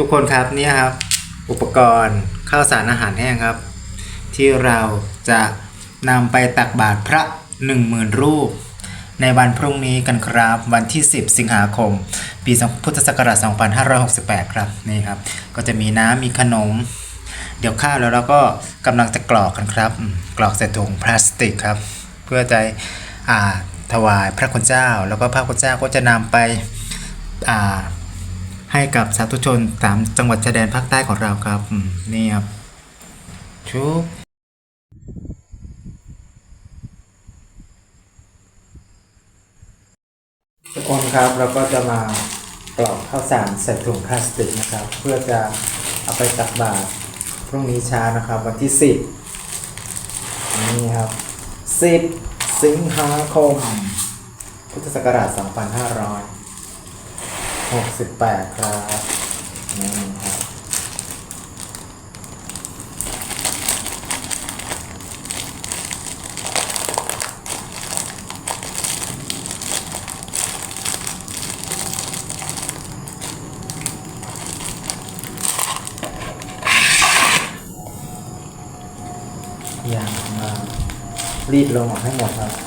ทุกคนครับนี่ครับ อุปกรณ์ข้าวสารอาหารแห้งครับ ที่เราจะนำไปตักบาตรพระ 10,000 รูป ในวันพรุ่งนี้กันครับ วันที่ 10 สิงหาคม ปีพุทธศักราช2568 ครับนี่ครับ ก็จะมีน้ำมีขนม เดี๋ยวข้าวแล้วเราก็กำลังจะกรอกกันครับ กรอกใส่ถุงพลาสติกครับ เพื่อจะอ่าถวายพระคุณเจ้า แล้วก็พระคุณเจ้าก็จะนำไปอ่า ให้กับสาธุชนตามจังหวัดชายแดนภาคใต้ของเราครับนี่ครับชุบทุกคนครับเราก็จะมากรอกข้าวสารใส่ถุงพลาสติกนะครับ เพื่อจะเอาไปตักบาตรพรุ่งนี้เช้านะครับ วันที่ 10 นี่ครับ 10 สิงหาคม พุทธศักราช 2500 หกสิบแปดครับนี่ครับอย่างรีดลงออกให้หมดครับ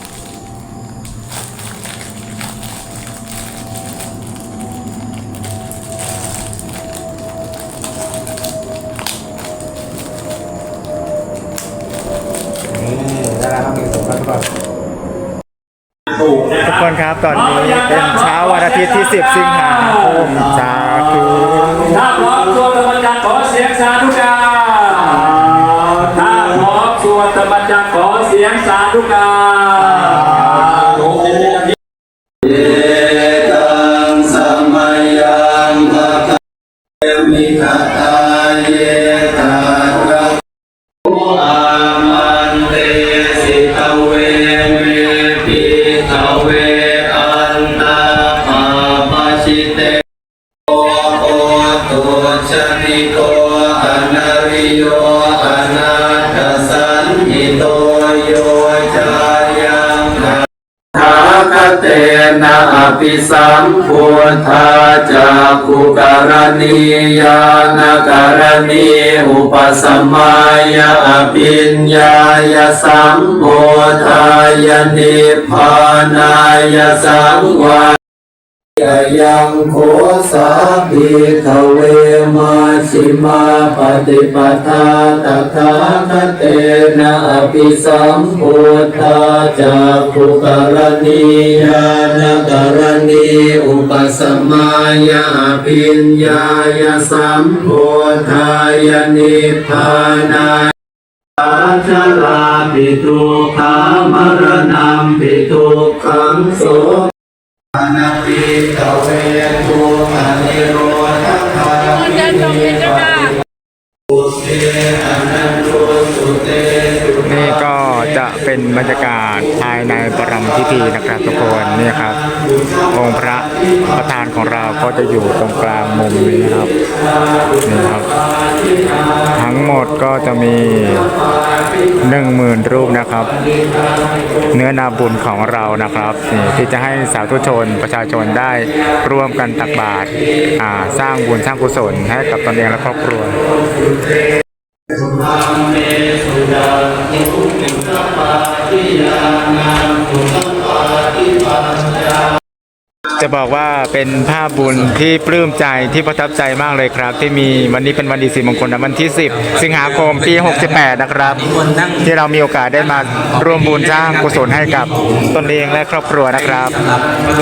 ครับ ตอนนี้เป็นเช้าวันอาทิตย์ที่ 10 สิงหาคมสาธุถ้าพร้อมสวดธรรมจักรขอเสียงสาธุการถ้าพร้อมสวดธรรมจักรขอเสียงสาธุการโอ้โหตังสมัยยังภะคะมิค นะอภิสัมพุทธาจากขุการณียานการณีอุปสมายาปิญญายสัมโพธายนิพพานายสังวา ยังโคสาภิกเวมาชิมาปฏิปทาตถาคเตนะอภิสัมพุทธาจากุกรณียานการณีอุปสมายาปิญญายสัมโพธายนิพพานายอาชลาปิทุขามรณะปิทุกขังโส นาปิตเวทุอนิโรธคาปิปุเตอนันโตสุเตสุนี่ก็ จะเป็นบรรยากาศภายในปรำพิธีนะครับทุกคนนี่ครับองค์พระประธานของเราก็จะอยู่ตรงกลางมุมนี้ครับนี่ครับ ทั้งหมดก็จะมีหนึ่งหมื่นรูปนะครับ เนื้อนาบุญของเรานะครับนี่ที่จะให้สาธุชนประชาชนได้ร่วมกันตักบาตรสร้างบุญสร้างกุศลให้กับตนเองและครอบครัวเจะบอกว่าเป็นภาพบุญที่ปลื้มใจที่ประทับใจมากเลยครับ ที่มีวันนี้เป็นวันดีสีมงคลนะวันที่ 10 สิงหาคมปี 68 นะครับ ที่เรามีโอกาสได้มาร่วมบุญสร้างกุศลให้กับตนเองและครอบครัวนะครับ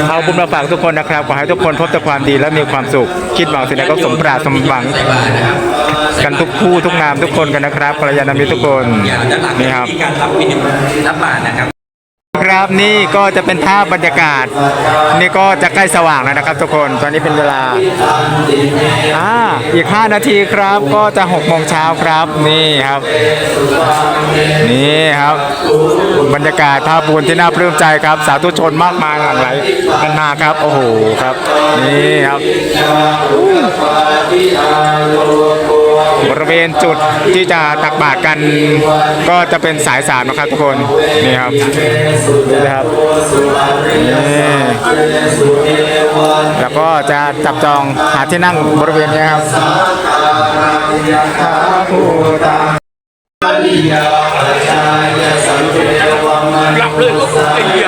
เอาบุญมาฝากทุกคนนะครับขอให้ทุกคนพบแต่ความดีและมีความสุข คิดหวังสิ่งใดก็สมปรารถนาสมหวัง กันทุกคู่ทุกนามทุกคนกันนะครับกัลยาณมิตรทุกคนนี่ครับการรับบิณฑบาตรับบาตรนะครับครับนี่ก็จะเป็นภาพบรรยากาศ นี่ก็จะใกล้สว่างแล้วนะครับ ทุกคนตอนนี้เป็นเวลาอ่าอีก 5 นาทีครับก็จะ6โมงเช้าครับนี่ครับ นี่ครับ บรรยากาศภาพบุญที่น่าปลื้มใจครับ สาธุชนมากมายหลั่งไหลกันมาครับ โอ้โหครับ นี่ครับ บริเวณจุดที่จะตักบาตรกัน ก็จะเป็นสายสามนะครับทุกคนนี่ครับนี่ครับนี่แล้วก็จะจับจองหาที่นั่งบริเวณนี้ครับกลับเลยไอ้เหี้ย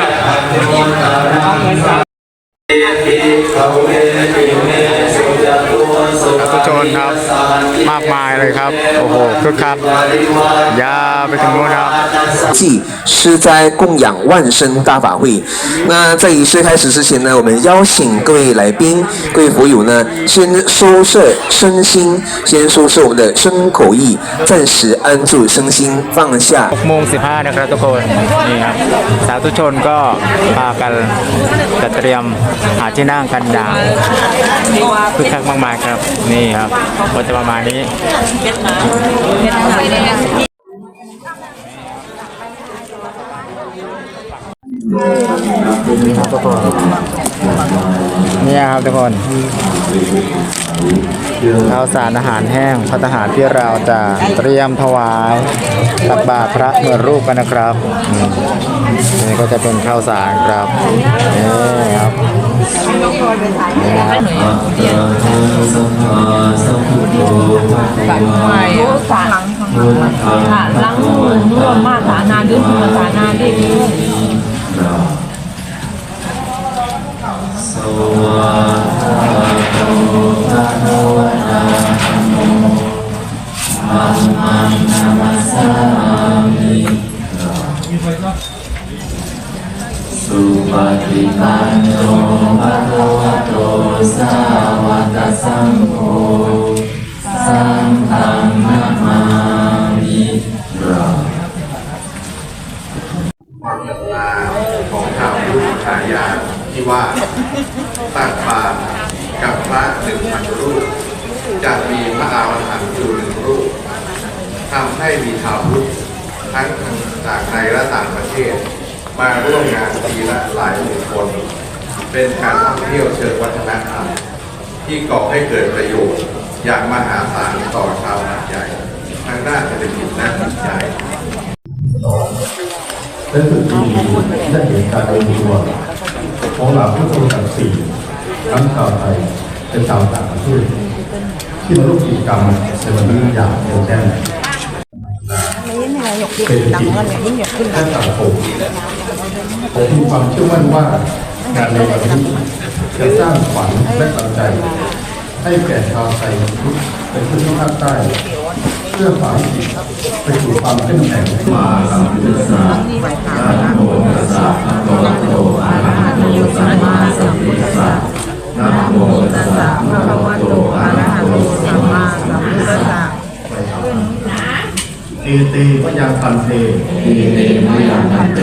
ทุกชนครับ มากมายเลยครับ โอ้โหคึกคักยาวไปถึงนู้นครับ 祭施斋供养万生大法会。那在仪式开始之前呢，我们邀请各位来宾、各位佛友呢，先收摄身心，先收摄我们的身口意，暂时安住身心，放下6โมง15นะครับทุกคน นี่ครับ สาธุชนก็พากันจัดเตรียมหาที่นั่งกันอย่างคึกคักมากมาย ครับ นี่ครับก็จะประมาณนี้นี่ยครับทุกคนข้าวสารอาหารแห้งพัตตาหารที่เราจะเตรียมถวายตักบาตรพระเมื่อรูปกันนะครับ นี่ก็จะเป็นข้าวสารครับนี่ครับนี่ครับหลังค่ะหลังมือเมื่อมาฐานาหรือสุฐานาได้ดี สุปฏิปันโนภะคะวะโตสาวกสังโฆสังฆังนามามิเราของชาวพุทธฉายาที่ว่าตักบาตรกับพระหนึ่งพันรูปจะมีพระอาหันต์อยู่หนึ่งรูปทำให้มีชาวพุทธทั้งจากในและต่างประเทศ มาร่วมงานปีละหลายหมื่นคน เป็นการท่องเที่ยวเชิงวัฒนธรรมที่ก่อให้เกิดประโยชน์อย่างมหาศาลต่อชาวหาดใหญ่ทั้งด้านเศรษฐกิจและจิตใจและสุดที่ได้เห็นการรวมตัวของเหล่าผู้ทรงศักดิ์ศรีทั้งชาวไทยและชาวต่างประเทศที่มาร่วมกิจกรรมในวันนี้อย่างเต็มแน่น เศรษฐกิจและสังคมผมมีความเชื่อมั่นว่างานในวันนี้จะสร้างขวัญและกำลังใจ ให้แก่ชาวไทยทุกเป็นพื้นที่ภาคใต้เพื่อฝ่าวิตไปสู่ความเข้มแข็งมาสัมพุทธัสสะนะโมตัสสะภะคะวะโตอะระหะโตสัมมาสัมพุทธัสสะนะโมตัสสะภะคะวะโตอะระ เอเตวยังพันเตอิเตมะยังพันเต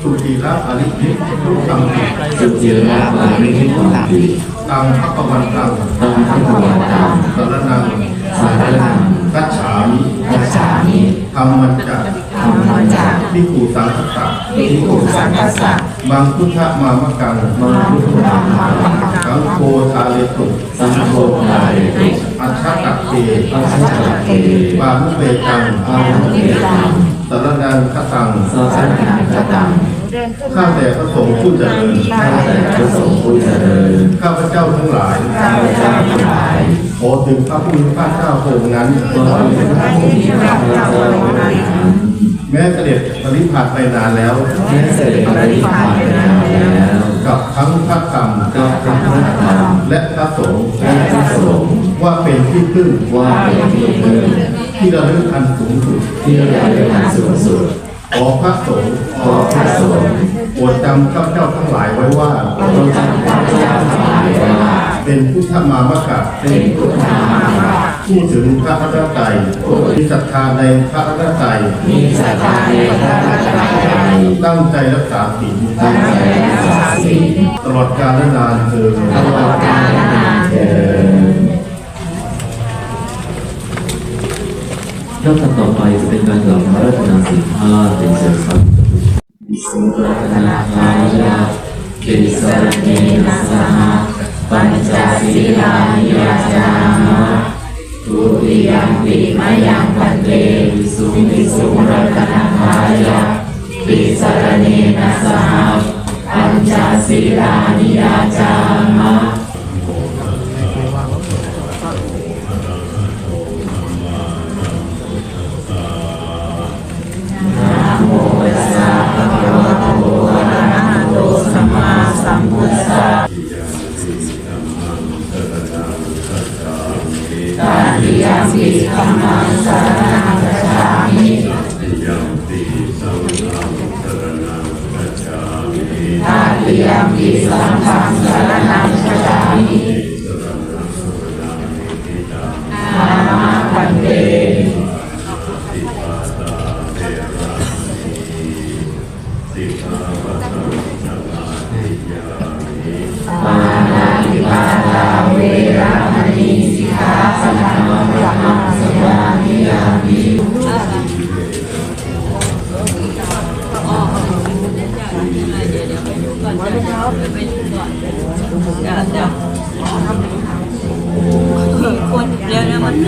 สุขีระอริยิทุกตังติสุจิระปาริหิตังติตังพักวันตังตังพัะวันตังสารนังสารนังกัจฉามิกัจฉามิธรรมันจะธัมมัจจะพิคูสังคตะภิกขุสังฆัสสะมังคุทะมามะกังมาพุทธังมามังสัง โฆทาเลตุสังโฆนาเรติอัชชะตักเตปัจจตเกปามุเปตังอาหุเมตังสารนังคตังสัสสะนังกตังข้าแต่พระสงฆ์ผู้เจริญข้าแต่พระสงฆ์ผู้เจริญข้าพเจ้าทั้งหลายข้าพเจ้าทั้งหลายขอถึงพระผู้มีพระเจ้าพระองค์นั้นขอเป็นพระผู้มีพระภาคเจ้าองค์นั้นแม้เสด็จปริพาทไปนานแล้วแม้เสด็จปริพาทไปนานแล้ว กับทั้งพระธรรมก็พระพุทธธรรมและพระสงฆ์และพระสงฆ์ว่าเป็นที่พึ่งว่าเป็นที่พึ่งที่ระลึกอันสูงสุดที่เราได้ทานสูงสุดขอพระสงฆ์ขอพระสงฆ์โปรดจำข้าพเจ้าทั้งหลายไว้ว่าต้องจำพระเจ้าทั้งหลายว่า เป็นพุทธมามกะเป็นพุทธมามะ ผู้ถึงพระรัตนตรัยมีศรัทธาในพระรัตนตรัยมีศรัทธาในพระรัตนตรัยตั้งใจรักษาศีลตั้งใจรักษาศีลตลอดกาลและนานเทอญตลอดกาลนานเถิดลำดับต่อไปจะเป็นการกล่าวพระราชนาสิกขาเป็นเสียงสัตว์อิสุรัตนาคายะกิสรเนนะสหปัญจศีลานิยาจามะ ทุติยัมปิมายังพันเตสุมิสุรัตนาคายะติสรเนนะสหปัญจศีลานิยาจามะ แ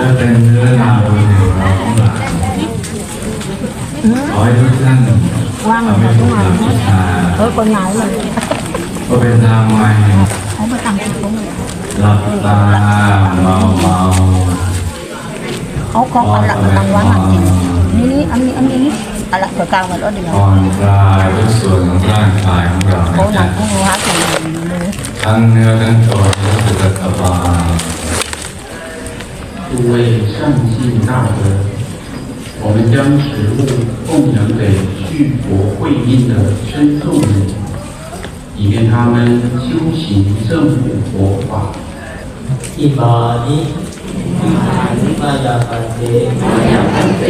ละเป็นเรื่องราวของเราทั้งหลายขอให้ทุกท่านทำให้ถูกหลักวิชาเออคนไหนเลยก็เป็นทางใหม่เขามาตั้งที่ตรงหลับตาเบาเบาเขาก็เอาละรางวัลมากินนี่นี่อันนี้อันนี้ อะไรเกิดกลางมันก็ดี ผ่อนคลายทุกส่วนของร่างกายของเรา เขา นะ หนั จ๊ะ งเขาหากินเลย ทั้งเนื้อทั้งตัวรู้สึกสบาย 诸位善信大德，我们将此物供养给续佛慧命的僧众们，以便他们修行正悟佛法。 อิมานิอิมานิมายาปันเตมายาปันเต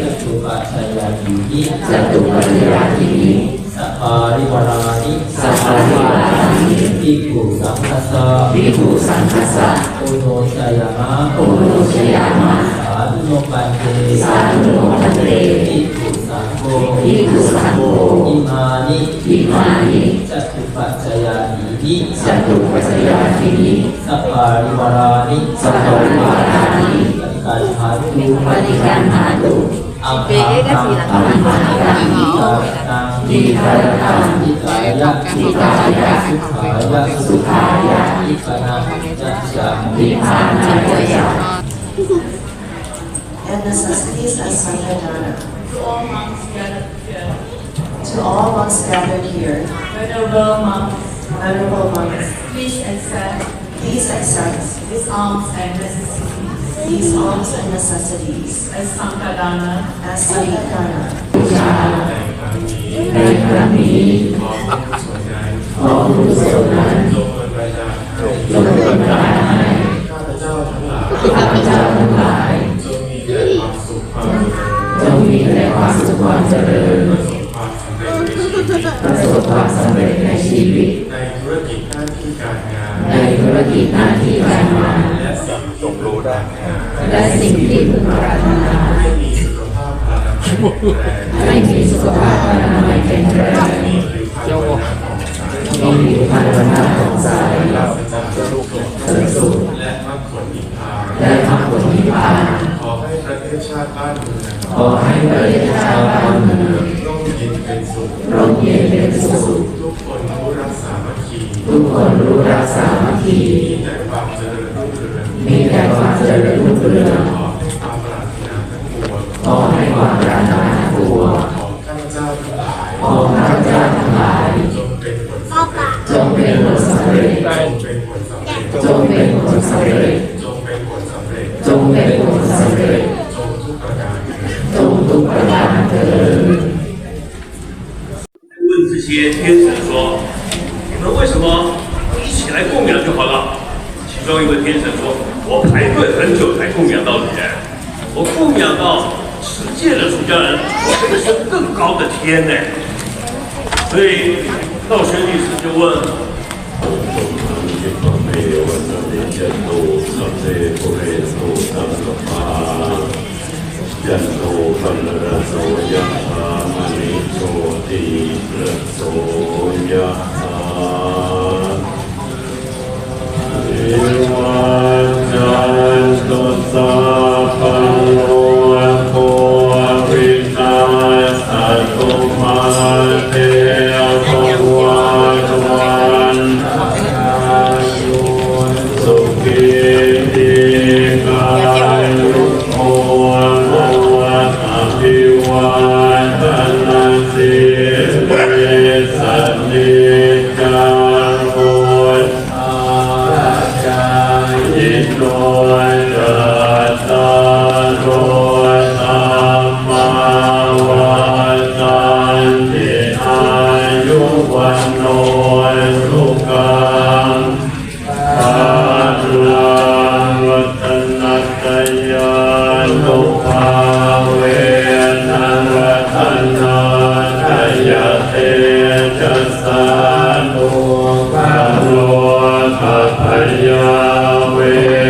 จตุ ปัจจยานินิจตุปัจจยานินิสัพพาริวารานิสัพพาริวารานิภิกขุสังฆสสะภิกขุสังฆสสะโอโนชยามะโอโนชยามะสาธุโนปันเตสาธุโนปันเตภิกขุสังโฆภิกขุสังโฆอิมานิอิมานิจตุปัจจยานินิจตุปัจจยานินิสัพพาริวารานิสัพพาริวารานิปฏิการหาตุปฏิการหาตุ อัปปะตังอัปปะตังอิกาตังอิกายะอิกายะสุขายะสุขายะอิปนาจัจจามิปานาจัจจา and necessities as Sankadana. To all monks gathered here. To all monks gathered here. Venerable monks, Venerable monks, please accept please accept these alms and necessities These alms and necessities as Sankadana as Sankadana. ในครั้งนี้ขอบุญส่วนนั้นจงเป็นรายให้ข้าพเจ้าทั้งหลายข้าพเจ้าทั้งหลายจงมีแต่ความสุขความเจริญจงมีแต่ความสุขความเจริญ ประสบความสำเร็จในชีวิตประสบความสำเร็จในชีวิต ในธุรกิจหน้าที่การงาน ในธุรกิจหน้าที่การงาน และสิ่งจงรู้ได้านและสิ่งที่พึงปรารถนาให้มีสุขภาพพลานามัยแข็งแรงให้มีสุขภาพอนามัยแข็งแรงมีผิวพรรณวันหน้าของใสมีผิวพรรณวันหน้าผ่องใสข้าพเจ้าลูกหลานเสริมสุขและมรรคผลนิพพานและมรรคผลนิพพานขอให้ประเทศชาติบ้านเมืองขอให้ประเทศชาติบ้านเมืองร่มเย็นเป็นสุขร่มเย็นเป็นสุข ทุกคนรู้รักสามัคคีทุกคนรู้รักษามัคคีมีแต่ความเจริญรุ่งเรืองมีแต่ความเจริญรุ่งเรืองข ยันโตสัพเพปุเรโตสัพพะยันโตปันระโสยะธามณิโชติระโสยะธาเอวังจัตุส เ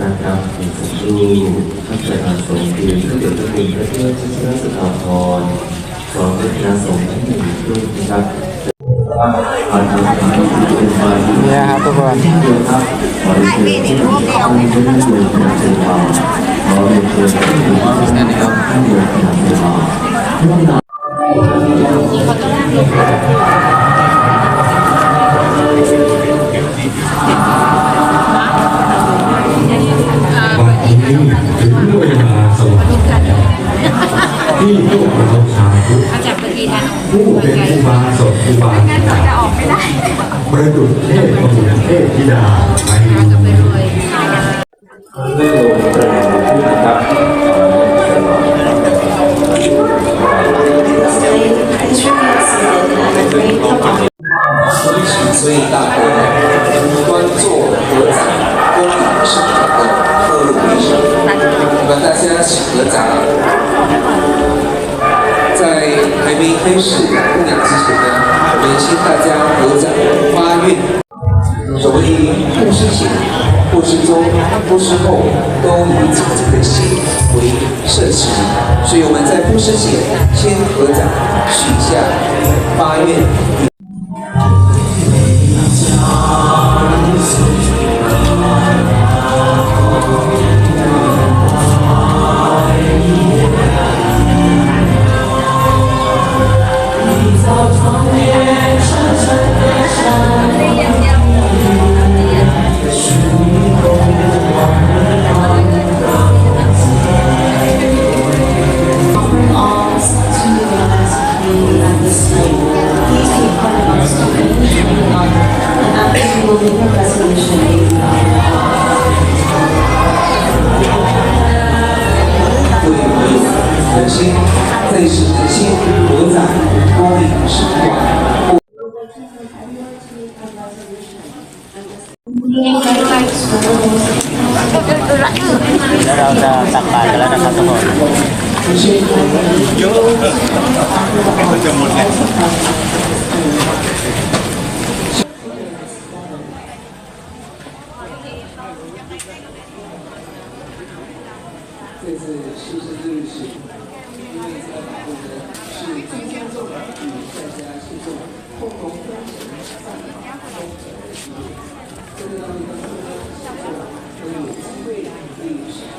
การทำสิ่งศักดิ์สิทธิ์ท่านประธานสงฆ์คือพระเดชพระคุณพระเจ้าชินสุธาพรพร้อมด้วยคณะสงฆ์ทั้งหนึ่งรูปนะครับผ่ยที่เนี่ยครับทุกคนเดียวครับขอเรียนเชิญที่ท่านท่านเดินคณะเทวาขอเรียนเชิญที่ท่านนะครับ วา วันนี้ถึงเวลาสวรรค์ที่พวกเราชาวพุทธผู้เป็นอุบาสกอุบาสิกาประดุจเทพประบุเทพธิดาไปดู เรื่องลงแรงที่นะครับ 所以所以大国 的贺禄仪式。那么大家请合掌。在还没开始供养之前呢，我们请大家合掌发愿。所谓布施前、布施中、布施后，都以自己的心为摄持，所以我们在布施前先合掌许下发愿。Yo, 这次是不是这一？因为在马路呢，是今天做的与大家是做共同工程办的工程的事业。这个当中呢，我们有机会与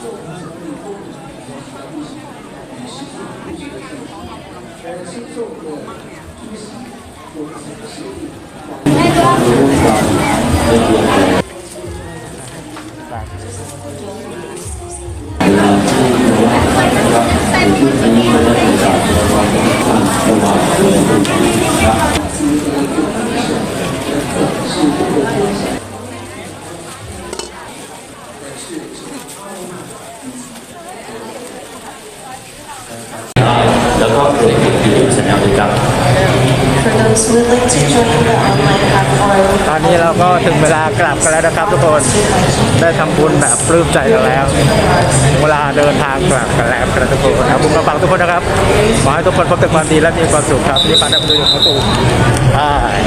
做整理工程的一些历史与实际历史的信息。我们做的居的，我们怎么协议？来，走。定。น ลากลับกันแล้วนะครับทุกคนได้ทำบุญแบบปลื้มใจกันแล้ว เวลาเดินทางกลับกันแล้วครับทุกคนนะบุญมาฝากทุกคนนะครับขอให้ทุกคนพบแต่ความดีและมีความสุขครับนี่ปานับดูของตูบาย